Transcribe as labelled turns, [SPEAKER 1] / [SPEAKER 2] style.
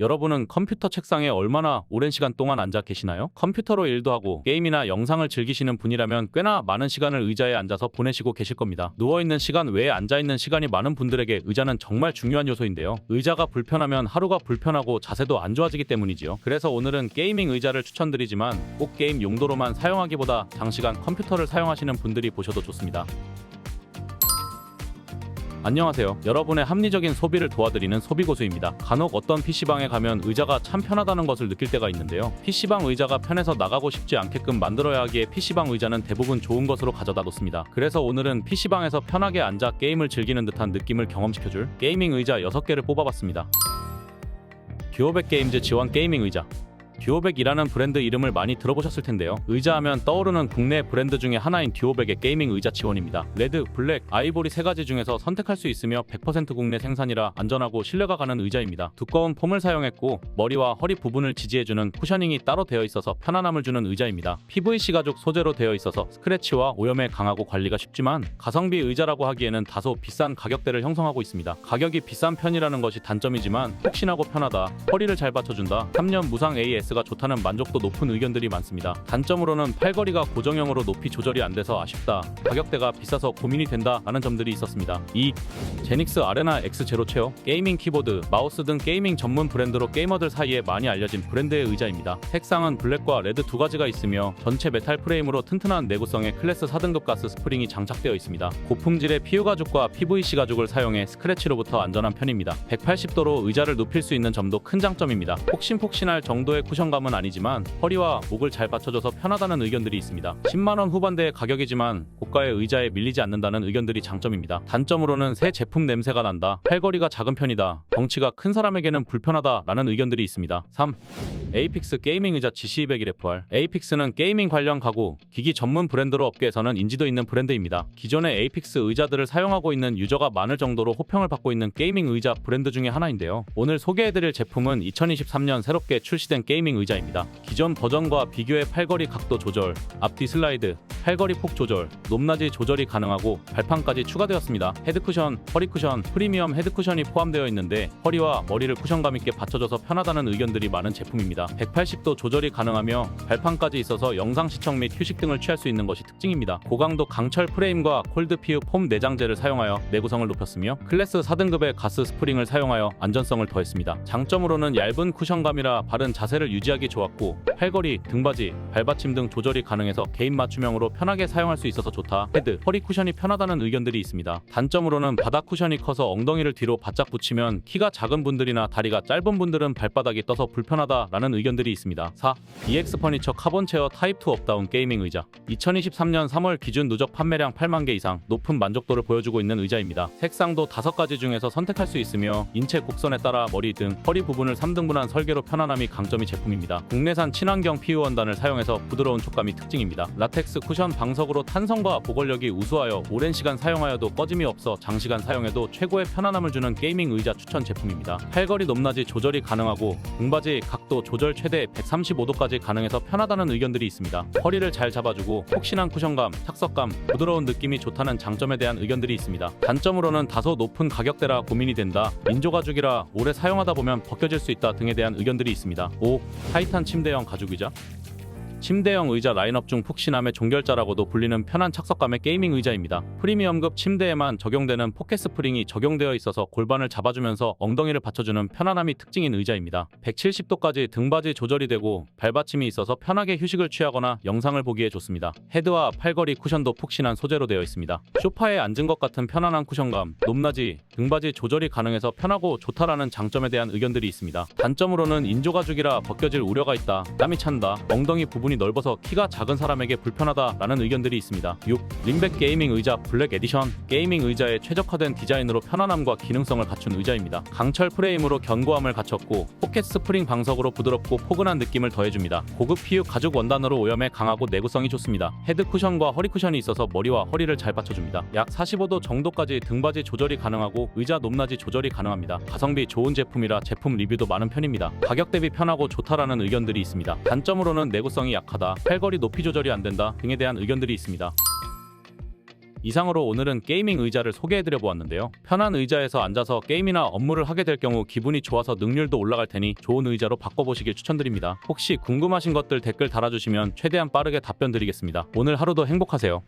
[SPEAKER 1] 여러분은 컴퓨터 책상에 얼마나 오랜 시간 동안 앉아 계시나요? 컴퓨터로 일도 하고 게임이나 영상을 즐기시는 분이라면 꽤나 많은 시간을 의자에 앉아서 보내시고 계실 겁니다. 누워있는 시간 외에 앉아있는 시간이 많은 분들에게 의자는 정말 중요한 요소인데요. 의자가 불편하면 하루가 불편하고 자세도 안 좋아지기 때문이지요. 그래서 오늘은 게이밍 의자를 추천드리지만 꼭 게임 용도로만 사용하기보다 장시간 컴퓨터를 사용하시는 분들이 보셔도 좋습니다. 안녕하세요. 여러분의 합리적인 소비를 도와드리는 소비고수입니다. 간혹 어떤 PC방에 가면 의자가 참 편하다는 것을 느낄 때가 있는데요. PC방 의자가 편해서 나가고 싶지 않게끔 만들어야 하기에 PC방 의자는 대부분 좋은 것으로 가져다 놓습니다. 그래서 오늘은 PC방에서 편하게 앉아 게임을 즐기는 듯한 느낌을 경험시켜줄 게이밍 의자 6개를 뽑아봤습니다. 듀오백 게임즈 지원 게이밍 의자 듀오백이라는 브랜드 이름을 많이 들어보셨을 텐데요. 의자 하면 떠오르는 국내 브랜드 중에 하나인 듀오백의 게이밍 의자 지원입니다. 레드, 블랙, 아이보리 세 가지 중에서 선택할 수 있으며 100% 국내 생산이라 안전하고 신뢰가 가는 의자입니다. 두꺼운 폼을 사용했고 머리와 허리 부분을 지지해주는 쿠셔닝이 따로 되어 있어서 편안함을 주는 의자입니다. PVC 가죽 소재로 되어 있어서 스크래치와 오염에 강하고 관리가 쉽지만 가성비 의자라고 하기에는 다소 비싼 가격대를 형성하고 있습니다. 가격이 비싼 편이라는 것이 단점이지만 폭신하고 편하다, 허리를 잘 받쳐준다, 3년 무상 AS 가 좋다는 만족도 높은 의견들이 많습니다. 단점으로는 팔걸이가 고정형으로 높이 조절이 안 돼서 아쉽다, 가격대가 비싸서 고민이 된다 라는 점들이 있었습니다. 2. 제닉스 아레나 X 제로 체어 게이밍 키보드, 마우스 등 게이밍 전문 브랜드로 게이머들 사이에 많이 알려진 브랜드의 의자입니다. 색상은 블랙과 레드 두 가지가 있으며 전체 메탈 프레임으로 튼튼한 내구성의 클래스 4등급 가스 스프링이 장착되어 있습니다. 고품질의 PU 가죽과 PVC 가죽을 사용해 스크래치로부터 안전한 편입니다. 180도로 의자를 눕힐 수 있는 점도 큰 장점입니다. 폭신폭신할 정도의 쿠션 감은 아니지만 허리와 목을 잘 받쳐줘서 편하다는 의견들이 있습니다. 10만원 후반대의 가격이지만 고가의 의자에 밀리지 않는다는 의견들이 장점입니다. 단점으로는 새 제품 냄새가 난다. 팔걸이가 작은 편이다. 덩치가 큰 사람에게는 불편하다라는 의견들이 있습니다. 3. 에이픽스 게이밍 의자 GC201FR 에이픽스는 게이밍 관련 가구, 기기 전문 브랜드로 업계에서는 인지도 있는 브랜드입니다. 기존의 에이픽스 의자들을 사용하고 있는 유저가 많을 정도로 호평을 받고 있는 게이밍 의자 브랜드 중에 하나인데요. 오늘 소개해드릴 제품은 2023년 새롭게 출시된 게이밍 의자입니다. 기존 버전과 비교해 팔걸이 각도 조절, 앞뒤 슬라이드, 팔걸이 폭 조절, 높낮이 조절이 가능하고 발판까지 추가되었습니다. 헤드쿠션, 허리쿠션, 프리미엄 헤드쿠션이 포함되어 있는데 허리와 머리를 쿠션감 있게 받쳐줘서 편하다는 의견들이 많은 제품입니다. 180도 조절이 가능하며 발판까지 있어서 영상 시청 및 휴식 등을 취할 수 있는 것이 특징입니다. 고강도 강철 프레임과 콜드 피우 폼 내장재를 사용하여 내구성을 높였으며 클래스 4등급의 가스 스프링을 사용하여 안전성을 더했습니다. 장점으로는 얇은 쿠션감이라 바른 자세를 유지하기 좋았고 팔걸이, 등받이, 발받침 등 조절이 가능해서 개인 맞춤형으로 편하게 사용할 수 있어서 좋다. 헤드, 허리 쿠션이 편하다는 의견들이 있습니다. 단점으로는 바닥 쿠션이 커서 엉덩이를 뒤로 바짝 붙이면 키가 작은 분들이나 다리가 짧은 분들은 발바닥이 떠서 불편하다라는 의견들이 있습니다. 4. EX 퍼니처 카본 체어 타입 2 업다운 게이밍 의자 2023년 3월 기준 누적 판매량 8만 개 이상 높은 만족도를 보여주고 있는 의자입니다. 색상도 5가지 중에서 선택할 수 있으며 인체 곡선에 따라 머리 등 허리 부분을 3등분한 설계로 편안함이 강점이 제품입니다. 국내산 친환경 PU 원단을 사용해서 부드러운 촉감이 특징입니다. 라텍스 쿠션 방석으로 탄성과 보건력이 우수하여 오랜 시간 사용하여도 꺼짐이 없어 장시간 사용해도 최고의 편안함을 주는 게이밍 의자 추천 제품입니다. 팔걸이 높낮이 조절이 가능하고 등받이 각도 조절 최대 135도까지 가능해서 편하다는 의견들이 있습니다. 허리를 잘 잡아주고 폭신한 쿠션감, 착석감, 부드러운 느낌이 좋다는 장점에 대한 의견들이 있습니다. 단점으로는 다소 높은 가격대라 고민이 된다. 인조 가죽이라 오래 사용하다 보면 벗겨질 수 있다 등에 대한 의견들이 있습니다. 5. 타이탄 침대형 가죽 의자 침대형 의자 라인업 중 푹신함의 종결자라고도 불리는 편한 착석감의 게이밍 의자입니다. 프리미엄급 침대에만 적용되는 포켓 스프링이 적용되어 있어서 골반을 잡아주면서 엉덩이를 받쳐주는 편안함이 특징인 의자입니다. 170도까지 등받이 조절이 되고 발받침이 있어서 편하게 휴식을 취하거나 영상을 보기에 좋습니다. 헤드와 팔걸이 쿠션도 푹신한 소재로 되어 있습니다. 소파에 앉은 것 같은 편안한 쿠션감, 높낮이, 등받이 조절이 가능해서 편하고 좋다라는 장점에 대한 의견들이 있습니다. 단점으로는 인조 가죽이라 벗겨질 우려가 있다. 땀이 찬다. 엉덩이 부분 이 넓어서 키가 작은 사람에게 불편하다라는 의견들이 있습니다. 6. 링백 게이밍 의자 블랙 에디션 게이밍 의자에 최적화된 디자인으로 편안함과 기능성을 갖춘 의자입니다. 강철 프레임으로 견고함을 갖췄고 포켓 스프링 방석으로 부드럽고 포근한 느낌을 더해줍니다. 고급 PU 가죽 원단으로 오염에 강하고 내구성이 좋습니다. 헤드 쿠션과 허리 쿠션이 있어서 머리와 허리를 잘 받쳐줍니다. 약 45도 정도까지 등받이 조절이 가능하고 의자 높낮이 조절이 가능합니다. 가성비 좋은 제품이라 제품 리뷰도 많은 편입니다. 가격 대비 편하고 좋다라는 의견들이 있습니다. 단점으로는 내구성이 약하다, 팔걸이 높이 조절이 안 된다 등에 대한 의견들이 있습니다. 이상으로 오늘은 게이밍 의자를 소개해드려 보았는데요. 편한 의자에서 앉아서 게임이나 업무를 하게 될 경우 기분이 좋아서 능률도 올라갈 테니 좋은 의자로 바꿔보시길 추천드립니다. 혹시 궁금하신 것들 댓글 달아주시면 최대한 빠르게 답변 드리겠습니다. 오늘 하루도 행복하세요.